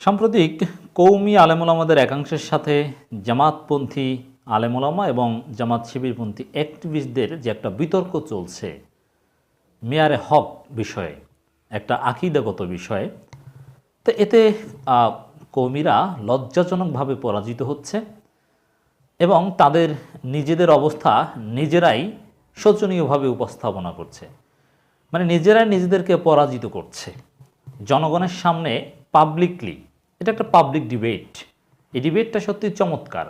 সাম্প্রতিক কৌমি আলেমুলামাদের একাংশের সাথে জামাতপন্থী আলেমুলামা এবং জামাত শিবিরপন্থী অ্যাক্টিভিস্টদের যে একটা বিতর্ক চলছে, মেয়ারে হক বিষয়ে, একটা আকিদাগত বিষয়ে, তো এতে কৌমিরা লজ্জাজনকভাবে পরাজিত হচ্ছে এবং তাদের নিজেদের অবস্থা নিজেরাই শোচনীয়ভাবে উপস্থাপনা করছে। মানে নিজেরাই নিজেদেরকে পরাজিত করছে। জনগণের সামনে পাবলিকলি এটা একটা পাবলিক ডিবেট এই ডিবেটটা সত্যি চমৎকার।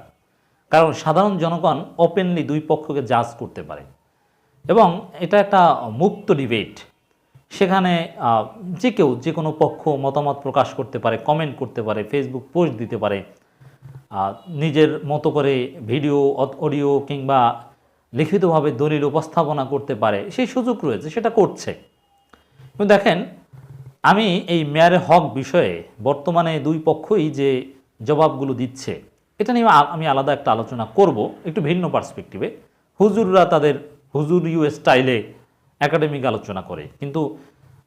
কারণ সাধারণ জনগণ ওপেনলি দুই পক্ষকে জাজ করতে পারে। এবং এটা একটা মুক্ত ডিবেট সেখানে যে কেউ, যে কোনো পক্ষ মতামত প্রকাশ করতে পারে কমেন্ট করতে পারে ফেসবুক পোস্ট দিতে পারে। নিজের মতো করে ভিডিও অডিও কিংবা লিখিতভাবে দলিল উপস্থাপনা করতে পারে। সেই সুযোগ রয়েছে, সেটা করছে। দেখেন আমি এই মেয়ারের হক বিষয়ে বর্তমানে দুই পক্ষই যে জবাবগুলো দিচ্ছে, এটা নিয়ে আমি আলাদা একটা আলোচনা করব, একটু ভিন্ন পার্সপেক্টিভে। হুজুররা তাদের হুজুর ইউ স্টাইলে একাডেমিক আলোচনা করে। কিন্তু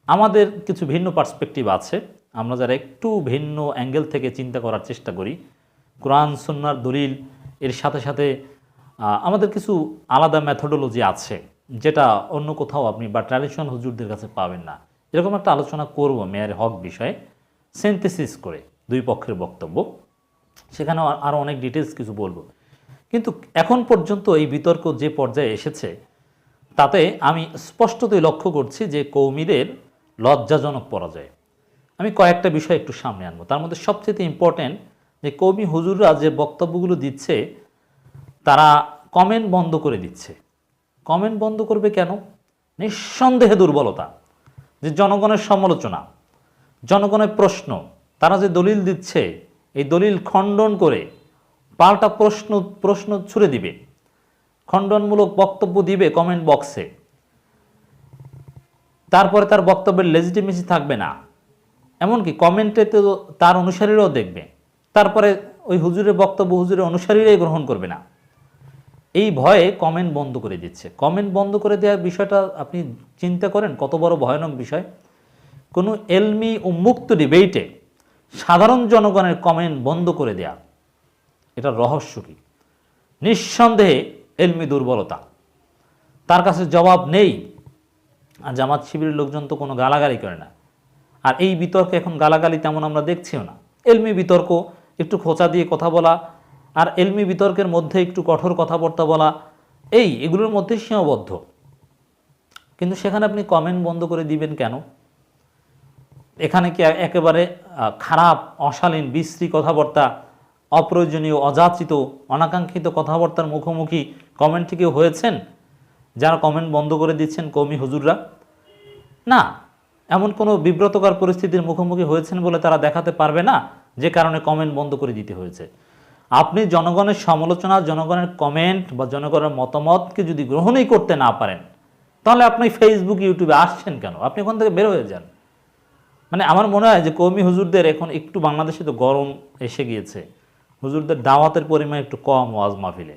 আমাদের কিছু ভিন্ন পার্সপেক্টিভ আছে। আমরা যারা একটু ভিন্ন অ্যাঙ্গেল থেকে চিন্তা করার চেষ্টা করি, কোরআন সন্ন্যার দলিল, এর সাথে সাথে আমাদের কিছু আলাদা মেথোডোলজি আছে, যেটা অন্য কোথাও আপনি বা ট্র্যাডিশনাল হুজুরদের কাছে পাবেন না। এরকম একটা আলোচনা করব মেয়ার হক বিষয়ে সেন্থেসিস করে দুই পক্ষের বক্তব্য। সেখানে আরও অনেক ডিটেলস কিছু বলব। কিন্তু এখন পর্যন্ত এই বিতর্ক যে পর্যায়ে এসেছে, তাতে আমি স্পষ্টতই লক্ষ্য করছি যে কৌমিদের লজ্জাজনক পরাজয়। আমি কয়েকটা বিষয় একটু সামনে আনব। তার মধ্যে সবচেয়ে ইম্পর্ট্যান্ট যে কৌমি হুজুররা যে বক্তব্যগুলো দিচ্ছে, তারা কমেন্ট বন্ধ করে দিচ্ছে। কমেন্ট বন্ধ করবে কেন? নিঃসন্দেহে দুর্বলতা। যে জনগণের সমালোচনা, জনগণের প্রশ্ন, তারা যে দলিল দিচ্ছে, এই দলিল খণ্ডন করে পাল্টা প্রশ্ন প্রশ্ন ছুড়ে দিবে, খণ্ডনমূলক বক্তব্য দিবে কমেন্ট বক্সে তারপরে তার বক্তব্যের লেজিটিমেসি থাকবে না। এমনকি কমেন্টে তো তার অনুসারীরাও দেখবে। তারপরে ওই হুজুরের বক্তব্য হুজুরের অনুসারীরাই গ্রহণ করবে না। এই ভয়ে কমেন্ট বন্ধ করে দিচ্ছে। কমেন্ট বন্ধ করে দেওয়ার বিষয়টা আপনি চিন্তা করেন, কত বড় ভয়ানক বিষয়। কোনো এলমি উন্মুক্ত ডিবেটে সাধারণ জনগণের কমেন্ট বন্ধ করে দেয়া, এটা রহস্য কি? নিঃসন্দেহে এলমি দুর্বলতা। তার কাছে জবাব নেই। আর জামাত শিবিরের লোকজন তো কোনো গালাগালি করে না। আর এই বিতর্কে এখন গালাগালি তেমন আমরা দেখছিও না। এলমি বিতর্ক, একটু খোঁচা দিয়ে কথা বলা আর এলমি বিতর্কের মধ্যে একটু কঠোর কথাবার্তা বলা, এই এগুলোর মধ্যে সীমাবদ্ধ। কিন্তু সেখানে আপনি কমেন্ট বন্ধ করে দিবেন কেন? এখানে কি একেবারে খারাপ, অশালীন, বিশ্রী কথাবার্তা, অপ্রয়োজনীয়, অযাচিত, অনাকাঙ্ক্ষিত কথাবার্তার মুখোমুখি কমেন্ট থেকে হয়েছেন? যারা কমেন্ট বন্ধ করে দিচ্ছেন কমি হুজুররা? না, এমন কোনো বিব্রতকর পরিস্থিতির মুখোমুখি হয়েছেন বলে তারা দেখাতে পারবে না, যে কারণে কমেন্ট বন্ধ করে দিতে হয়েছে। আপনি জনগণের সমালোচনা, জনগণের কমেন্ট বা জনগণের মতামতকে যদি গ্রহণই করতে না পারেন, তাহলে আপনি ফেসবুক ইউটিউবে আসছেন কেন? আপনি ওখান থেকে বের হয়ে যান। মানে আমার মনে হয় যে কৌমি হুজুরদের এখন একটু বাংলাদেশে তো গরম এসে গিয়েছে। হুজুরদের দাওয়াতের পরিমাণ একটু কম ওয়াজ মাহফিলে।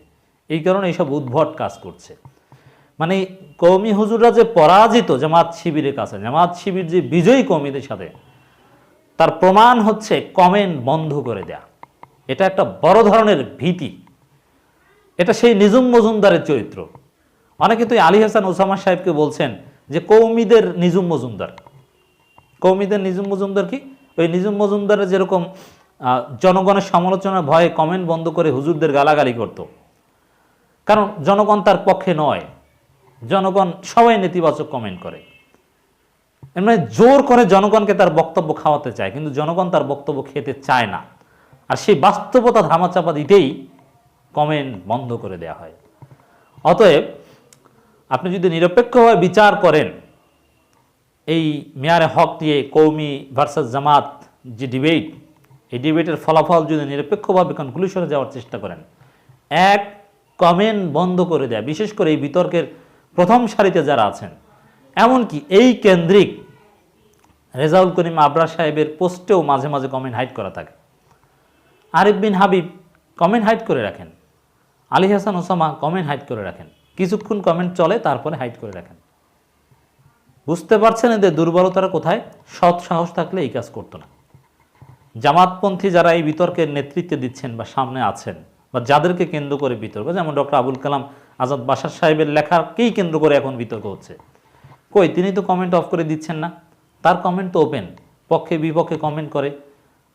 এই কারণে এইসব উদ্ভট কাজ করছে। মানে কৌমি হুজুররা যে পরাজিত জামাত শিবিরের কাছে, জামাত শিবির যে বিজয়ী কৌমিদের সাথে, তার প্রমাণ হচ্ছে কমেন্ট বন্ধ করে দেয়া। এটা একটা বড় ধরনের ভীতি। এটা সেই নিজুম মজুমদারের চরিত্র। অনেকে তো আলী হাসান ওসামা সাহেবকে বলছেন যে কৌমিদের নিজুম মজুমদার। কৌমিদের নিজুম মজুমদার কি? ওই নিজুম মজুমদারের যেরকম জনগণের সমালোচনার ভয়ে কমেন্ট বন্ধ করে হুজুরদের গালাগালি করত। কারণ জনগণ তার পক্ষে নয়। জনগণ সবাই নেতিবাচক কমেন্ট করে। এর মানে জোর করে জনগণকে তার বক্তব্য খাওয়াতে চায়, কিন্তু জনগণ তার বক্তব্য খেতে চায় না। আর সেই বাস্তবতা ধামাচাপা দিতেই কমেন্ট বন্ধ করে দেয়া হয়। অতএব আপনি যদি নিরপেক্ষভাবে বিচার করেন, এই মেয়ারে হক দিয়ে কৌমি ভার্সাস জামাত যে ডিবেট, এই ডিবেটের ফলাফল যদি নিরপেক্ষভাবে কনক্লুশনে যাওয়ার চেষ্টা করেন, এক, কমেন্ট বন্ধ করে দেয়, বিশেষ করে এই বিতর্কের প্রথম সারিতে যারা আছেন, এমনকি এই কেন্দ্রিক রেজাউল করিম আবরা সাহেবের পোস্টেও মাঝে মাঝে কমেন্ট হাইট করা থাকে। আরিফ বিন হাবিব কমেন্ট হাইড করে রাখেন। আলী হাসান ওসামা কমেন্ট হাইড করে রাখেন। কিছুক্ষণ কমেন্ট চলে, তারপরে হাইড করে রাখেন। বুঝতে পারছেন এদের দুর্বলতারা কোথায়? সৎ সাহস থাকলে এই কাজ করতো না। জামাতপন্থী যারা এই বিতর্কের নেতৃত্বে দিচ্ছেন বা সামনে আছেন, বা যাদেরকে কেন্দ্র করে বিতর্ক, যেমন ডক্টর আবুল কালাম আজাদ বাসার সাহেবের লেখাকেই কেন্দ্র করে এখন বিতর্ক হচ্ছে। কই, তিনি তো কমেন্ট অফ করে দিচ্ছেন না। তার কমেন্ট তো ওপেন পক্ষে বিপক্ষে কমেন্ট করে।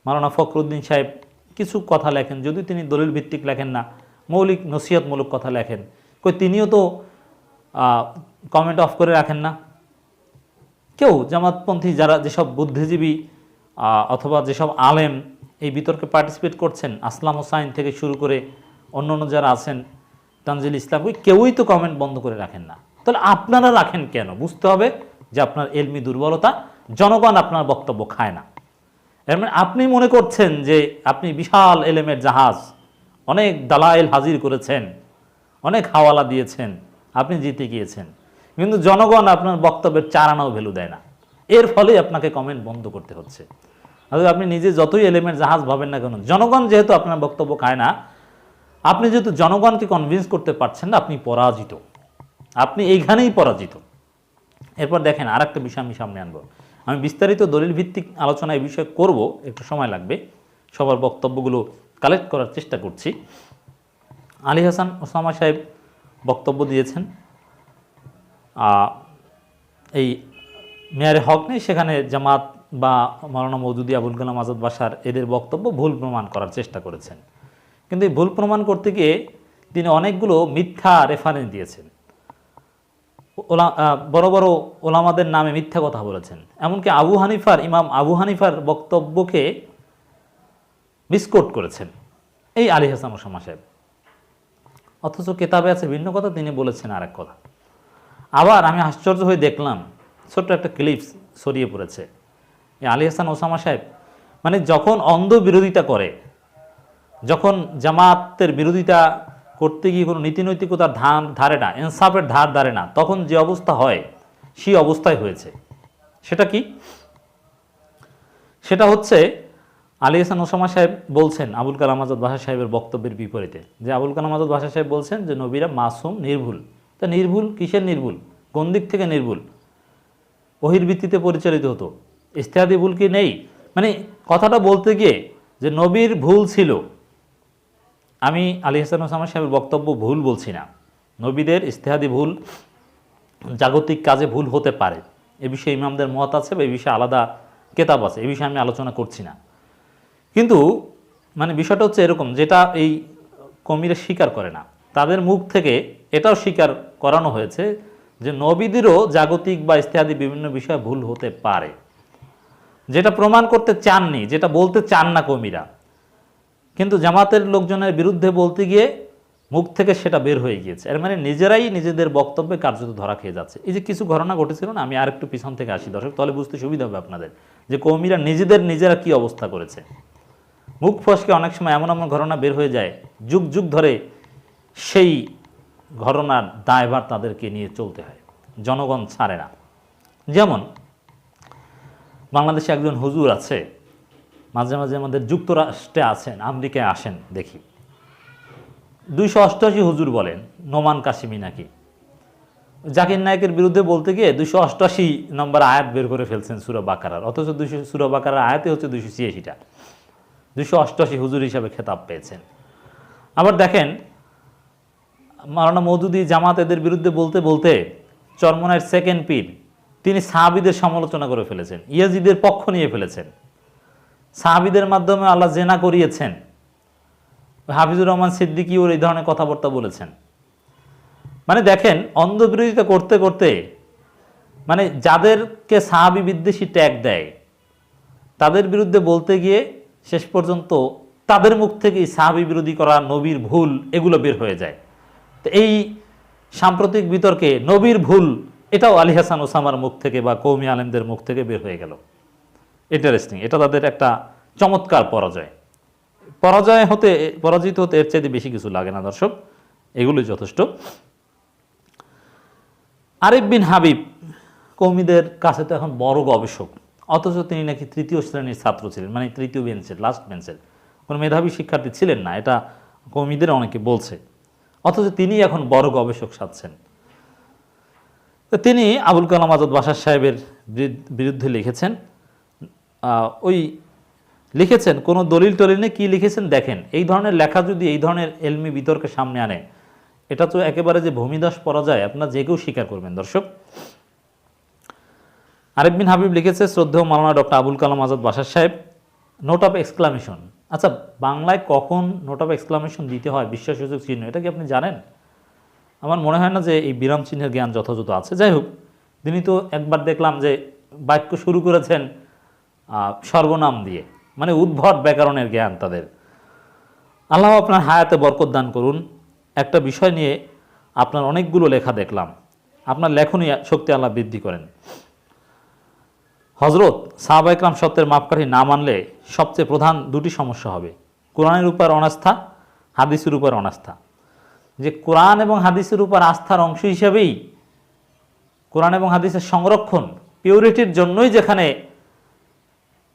মারানা ফখরুদ্দিন সাহেব কিছু কথা লেখেন যদিও তিনি দলিল ভিত্তিক লেখেন না, মৌলিক নসিহতমূলক কথা লেখেন, কই তিনিও তো কমেন্ট অফ করে রাখেন না। কেউ, জামাতপন্থী যারা যেসব বুদ্ধিজীবী অথবা যেসব আলেম এই বিতর্কে পার্টিসিপেট করছেন, আসলাম হোসাইন থেকে শুরু করে অন্য অন্য যারা আছেন, তানজিল ইসলাম ওই কেউই তো কমেন্ট বন্ধ করে রাখেন না। তাহলে আপনারা রাখেন কেন? বুঝতে হবে যে আপনার এলমি দুর্বলতা, জনগণ আপনার বক্তব্য খায় না। এর মানে আপনি মনে করছেন যে আপনি বিশাল এলেমের জাহাজ, অনেক দালাইল হাজির করেছেন, অনেক হাওয়ালা দিয়েছেন, আপনি জিতে গিয়েছেন। কিন্তু জনগণ আপনার বক্তব্যের চারানাও ভ্যালু দেয় না। এর ফলে আপনাকে কমেন্ট বন্ধ করতে হচ্ছে। আপনি নিজে যতই এলেমের জাহাজ ভাবেন না কেন, জনগণ যেহেতু আপনার বক্তব্য খায় না, আপনি যেহেতু জনগণকে কনভিন্স করতে পারছেন না, আপনি পরাজিত। আপনি এইখানেই পরাজিত। এরপর দেখেন আর একটা বিষয় আমি সামনে আনব। আমি বিস্তারিত দলিল ভিত্তিক আলোচনা এই বিষয়ে করব, একটু সময় লাগবে। সবার বক্তব্যগুলো কালেক্ট করার চেষ্টা করছি। আলী হাসান ওসামা সাহেব বক্তব্য দিয়েছেন। এই মেয়ারে হক নেই, সেখানে জামাত বা মৌলানা মৌদুদি আবুল কালাম আজাদ বাসার এদের বক্তব্য ভুল প্রমাণ করার চেষ্টা করেছেন। কিন্তু এই ভুল প্রমাণ করতে গিয়ে তিনি অনেকগুলো মিথ্যা রেফারেন্স দিয়েছেন। ওলা বড় বড় ওলামাদের নামে মিথ্যা কথা বলেছেন। এমনকি আবু হানিফার, ইমাম আবু হানিফার বক্তব্যকে মিসকোট করেছেন। এই আলী হাসান ওসামা সাহেব। অথচ কেতাবে আছে ভিন্ন কথা, তিনি বলেছেন আরেক কথা। আবার আমি আশ্চর্য হয়ে দেখলাম, ছোট্ট একটা ক্লিপস ছড়িয়ে পড়েছে। এই আলী হাসান ওসামা সাহেব মানে যখন অন্ধ বিরোধিতা করে, যখন জামাতের বিরোধিতা করতে গিয়ে কোনো নীতিনৈতিকতার ধার ধারে না, ইনসাফের ধার ধারে না, তখন যে অবস্থা হয়, সেই অবস্থায় হয়েছে। সেটা কি? সেটা হচ্ছে আলী হাসান ওসামা সাহেব বলছেন, আবুল কালাম আজাদ বাসা সাহেবের বক্তব্যের বিপরীতে, যে আবুল কালাম আজাদ বাসা সাহেব বলছেন যে, নবীরা মাসুম, নির্ভুল। তা নির্ভুল কিসের নির্ভুল? কোন দিক থেকে নির্ভুল? ওহির ভিত্তিতে পরিচালিত হতো। ইস্তেহাদি ভুল কি নেই? মানে কথাটা বলতে গিয়ে যে, নবীর ভুল ছিল। আমি আলী হাসান ওসামা সাহেবের বক্তব্য ভুল বলছি না। নবীদের ইস্তেহাদি ভুল, জাগতিক কাজে ভুল হতে পারে। এ বিষয়ে ইমামদের মত আছে বা এই বিষয়ে আলাদা কেতাব আছে, এ বিষয়ে আমি আলোচনা করছি না। কিন্তু মানে বিষয়টা হচ্ছে এরকম, যেটা এই কমিরা স্বীকার করে না। তাদের মুখ থেকে এটাও স্বীকার করানো হয়েছে যে নবীদেরও জাগতিক বা ইস্তেহাদি বিভিন্ন বিষয়ে ভুল হতে পারে। যেটা প্রমাণ করতে চাননি, যেটা বলতে চান না কমিরা। কিন্তু জামাতের লোকজনের বিরুদ্ধে বলতে গিয়ে মুখ থেকে সেটা বের হয়ে গিয়েছে। এর মানে নিজেরাই নিজেদের বক্তব্যে কার্যত ধরা খেয়ে যাচ্ছে। এই যে কিছু ঘটনা ঘটেছিল না, আমি আরেকটু পিছন থেকে আসি। দর্শক, তাহলে বুঝতে সুবিধা হবে আপনাদের যে কৌমিরা নিজেদের নিজেরা কি অবস্থা করেছে। মুখ ফসকে অনেক সময় এমন এমন ঘটনা বের হয়ে যায়, যুগ যুগ ধরে সেই ঘটনার দায়ভার তাদেরকে নিয়ে চলতে হয়। জনগণ ছাড়ে না। যেমন বাংলাদেশে একজন হুজুর আছে মাঝে মাঝে আমাদের যুক্তরাষ্ট্রে আছেন, আমেরিকায় আসেন, দেখি। দুইশো অষ্টআশি হুজুর বলেন, নোমান কাশিমি নাকি। জাকির নায়কের বিরুদ্ধে বলতে গিয়ে দুইশো অষ্টআশি নম্বর আয়াত বের করে ফেলছেন সুরা বাকারার। অথচ দুইশো, সুরা বাকারার আয়াতে হচ্ছে দুইশো ছিয়াশিটা। দুইশো অষ্টআশি হুজুর হিসাবে খেতাব পেয়েছেন। আবার দেখেন মারানা মৌদুদি জামাত এদের বিরুদ্ধে বলতে বলতে চরমনার সেকেন্ড পীর, তিনি সাহাবিদের সমালোচনা করে ফেলেছেন, ইয়াজিদের পক্ষ নিয়ে ফেলেছেন। সাহাবিদের মাধ্যমে আল্লাহ জেনা করিয়েছেন। হাফিজুর রহমান সিদ্দিকিও এই ধরনের কথাবার্তা বলেছেন। মানে দেখেন অন্ধ বিরোধিতা করতে করতে মানে যাদেরকে সাহাবি বিদ্বেষী ট্যাগ দেয়, তাদের বিরুদ্ধে বলতে গিয়ে শেষ পর্যন্ত তাদের মুখ থেকেই সাহাবি বিরোধী করা নবীর ভুল, এগুলো বের হয়ে যায়। তো এই সাম্প্রতিক বিতর্কে নবীর ভুল, এটাও আলী হাসান ওসামার মুখ থেকে বা কৌমি আলেমদের মুখ থেকে বের হয়ে গেল। ইন্টারেস্টিং এটা তাদের একটা চমৎকার পরাজয়। পরাজয় হতে, পরাজিত হতে এর চাইতে বেশি কিছু লাগে না, দর্শক। এগুলোই যথেষ্ট। আরিফ বিন হাবিব কৌমিদের কাছে তো এখন বড় গবেষক। অথচ তিনি নাকি তৃতীয় শ্রেণির ছাত্র ছিলেন মানে তৃতীয় বেঞ্চের লাস্ট বেঞ্চের কোনো মেধাবী শিক্ষার্থী ছিলেন না, এটা কৌমিদের অনেকে বলছে। অথচ তিনি এখন বড় গবেষক সাজছেন তিনি আবুল কালাম আজাদ বাসার সাহেবের বিরুদ্ধে লিখেছেন ওই লিখেছেন, কোনো দলিল টলিল কী লিখেছেন দেখেন। এই ধরনের লেখা যদি এই ধরনের এলমি বিতর্কের সামনে আনে, এটা তো একেবারে যে ভূমিদাস পড়া যায় আপনারা যে কেউ স্বীকার করবেন, দর্শক। আরেক বিন হাবিব লিখেছে, শ্রদ্ধেয় মাওলানা ডক্টর আবুল কালাম আজাদ বাসার সাহেব নোট অফ এক্সক্লামেশন আচ্ছা বাংলায় কখন নোট অফ এক্সক্লামেশন দিতে হয়? বিশ্বাসযোগ চিহ্ন, এটা কি আপনি জানেন? আমার মনে হয় না যে এই বিরাম চিহ্নের জ্ঞান যথাযথ আছে। যাই হোক, তিনি তো একবার দেখলাম যে বাক্য শুরু করেছেন সর্বনাম দিয়ে মানে উদ্ভট ব্যাকরণের জ্ঞান তাদের। আল্লাহ আপনার হায়াতে বরকত দান করুন। একটা বিষয় নিয়ে আপনার অনেকগুলো লেখা দেখলাম। আপনার লেখনী শক্তি আল্লাহ বৃদ্ধি করেন। হজরত সাহাবা ইকরাম সত্যের মাপকাঠি না মানলে সবচেয়ে প্রধান দুটি সমস্যা হবে। কোরআনের উপর অনাস্থা, হাদিসের উপর অনাস্থা। যে কোরআন এবং হাদিসের উপর আস্থার অংশ হিসেবেই কোরআন এবং হাদিসের সংরক্ষণ পিউরিটির জন্যই যেখানে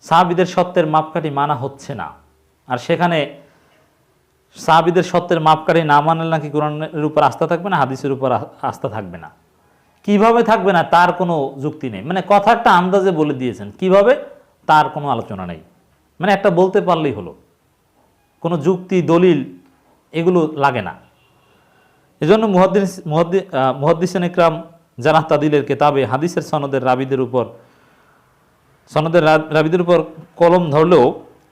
সাহাবিদের সত্যের মাপকাঠি মানা হচ্ছে না। আর সেখানে সাহাবিদের সত্যের মাপকাঠি না মানলে নাকি কোরআনের উপর আস্থা থাকবে না হাদিসের উপর আস্থা থাকবে না। কীভাবে থাকবে না তার কোনো যুক্তি নেই। মানে কথা একটা আন্দাজে বলে দিয়েছেন কীভাবে তার কোনো আলোচনা নেই। মানে একটা বলতে পারলেই হলো। কোনো যুক্তি দলিল এগুলো লাগে না। এজন্য মুহাদ্দিস মুহাদ্দি- আহ, মুহাদ্দিসিন ইকরাম জানাহ তাদিলের কেতাবে হাদিসের সনদের রাবিদের উপর সনদের রাবিদের উপর কলম ধরলেও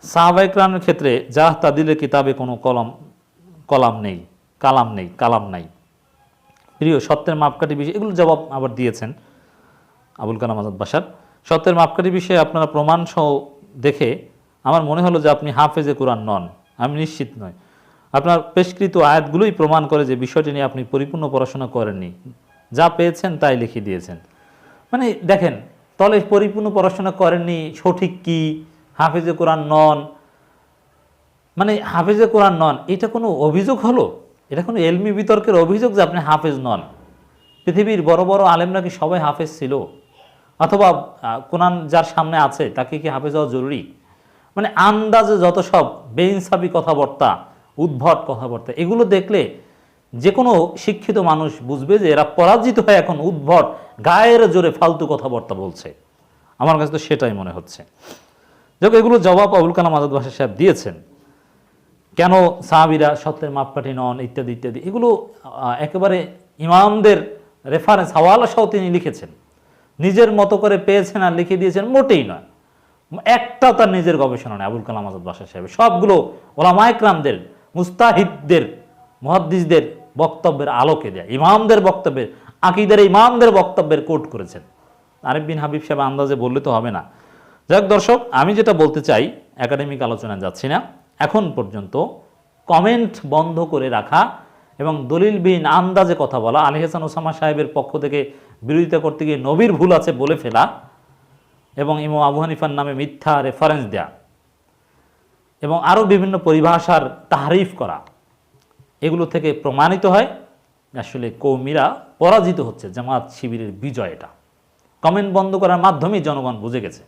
সাহাবা ইকরামের ক্ষেত্রে জাহ তাদিলের কিতাবে কোনো কলম, কলাম নেই, কালাম নেই, কালাম নাই। প্রিয়, সত্যের মাপকাঠি বিষয় এগুলো জবাব আবার দিয়েছেন আবুল কালাম আজাদ বাসার সত্যের মাপকাঠি বিষয়ে আপনারা প্রমাণ সহ দেখে আমার মনে হলো যে আপনি হাফেজে কোরআন নন, আমি নিশ্চিত নয় আপনার পেশকৃত আয়াতগুলোই প্রমাণ করে যে বিষয়টি নিয়ে আপনি পরিপূর্ণ পড়াশোনা করেননি। যা পেয়েছেন তাই লিখে দিয়েছেন। মানে দেখেন তলে পরিপূর্ণ পড়াশোনা করেননি, সঠিক কি? হাফেজে কোরআন নন। মানে হাফেজে কোরআন নন, এটা কোনো অভিযোগ হলো? এটা কোনো এলমি বিতর্কের অভিযোগ যে আপনি হাফেজ নন? পৃথিবীর বড় বড় আলেমরা কি সবাই হাফেজ ছিল? অথবা কোরআন যার সামনে আছে, তাকে কি হাফেজ হওয়া জরুরি? মানে আন্দাজে যত সব বেইনসাবি কথাবার্তা, উদ্ভট কথাবার্তা, এগুলো দেখলে যে কোনো শিক্ষিত মানুষ বুঝবে যে এরা পরাজিত হয়ে এখন উদ্ভট, গায়ের জোরে ফালতু কথাবার্তা বলছে। আমার কাছে তো সেটাই মনে হচ্ছে। যাক, এগুলো জবাব আবুল কালাম আজাদ বাসা সাহেব দিয়েছেন। কেন সাহাবিরা সত্যের মাপকাঠি নন, ইত্যাদি ইত্যাদি, এগুলো একেবারে ইমামদের রেফারেন্স হাওয়ালা সহ তিনি লিখেছেন। নিজের মতো করে পেয়েছেন আর লিখে দিয়েছেন, মোটেই নয়। একটাও তার নিজের গবেষণা নেই আবুল কালাম আজাদ বাসা সাহেব সবগুলো ওলামায়করামদের মুস্তাহিদদের, মহাদ্দিসদের বক্তব্যের আলোকে দেয়। ইমামদের বক্তব্যের, আকিদের ইমামদের বক্তব্যের কোট করেছেন। আরিফ বিন হাবিব সাহেব আন্দাজে বললে তো হবে না। যাক দর্শক, আমি যেটা বলতে চাই, একাডেমিক আলোচনায় যাচ্ছি না। এখন পর্যন্ত কমেন্ট বন্ধ করে রাখা এবং দলিলবিহীন আন্দাজে কথা বলা, আলী হাসান ওসামা সাহেবের পক্ষ থেকে বিরোধিতা করতে গিয়ে নবীর ভুল আছে বলে ফেলা এবং ইমাম আবু হানিফার নামে মিথ্যা রেফারেন্স দেয়া এবং আরও বিভিন্ন পরিভাষার তাহারিফ করা। এগুলো থেকে প্রমাণিত হয় আসলে কৌমিরা পরাজিত হচ্ছে জামাত শিবিরের বিজয় এটা। কমেন্ট বন্ধ করার মাধ্যমেই জনগণ বুঝে গেছে।